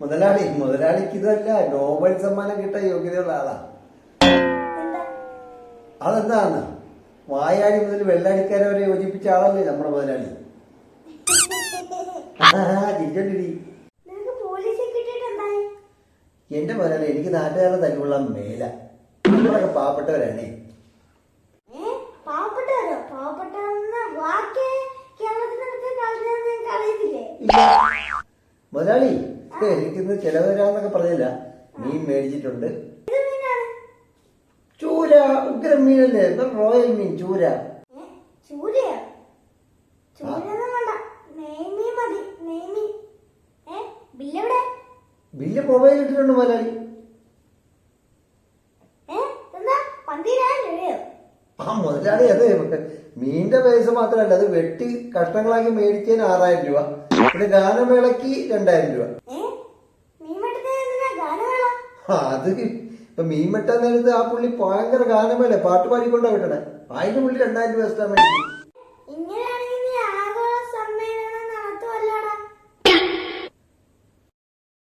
മുതലാളി മുതലാളിക്ക് ഇതല്ല നോബൽ സമ്മാനം കിട്ടാൻ യോഗ്യതയുള്ള ആളാ. അതെന്താണ് അതെന്താന്ന്? വായാടി മുതൽ വെള്ളാടിക്കാരെ വരെ യോജിപ്പിച്ച ആളല്ലേ നമ്മുടെ മുതലാളി. ചിരിച്ചോണ്ടിരി എന്റെ മുതലാളി എനിക്ക് നാട്ടുകാരുടെ തല്ലുള്ള മേല. നമ്മളൊക്കെ പാവപ്പെട്ടവരാണേ. മുതലാളി എനിക്കിന്ന് ചെലവ് തരാന്നൊക്കെ പറഞ്ഞില്ല. മീൻ മേടിച്ചിട്ടുണ്ട്. ചൂര ഉഗ്രം മീനല്ലേ റോയൽ മീൻ ചൂര. ബില്ല് മൊബൈൽ ഇട്ടിട്ടുണ്ട് മലയാളി ആ മുതലാളി അത് മീനിന്റെ പൈസ മാത്രല്ല അത് വെട്ടി കഷ്ണങ്ങളാക്കി മേടിച്ചതിന് ആറായിരം രൂപ. പിന്നെ ഗാനമേളക്ക് രണ്ടായിരം രൂപ. അത് ഇപ്പൊ മീൻ വെട്ടാൻ നേരത്ത് ആ പുള്ളി ഭയങ്കര ഗാനമല്ലേ പാട്ട് പാടിക്കൊണ്ടാ വിട്ടണേ. അതിന്റെ പുള്ളി രണ്ടായിരം രൂപ എക്സ്ട്രാ മേടിച്ചു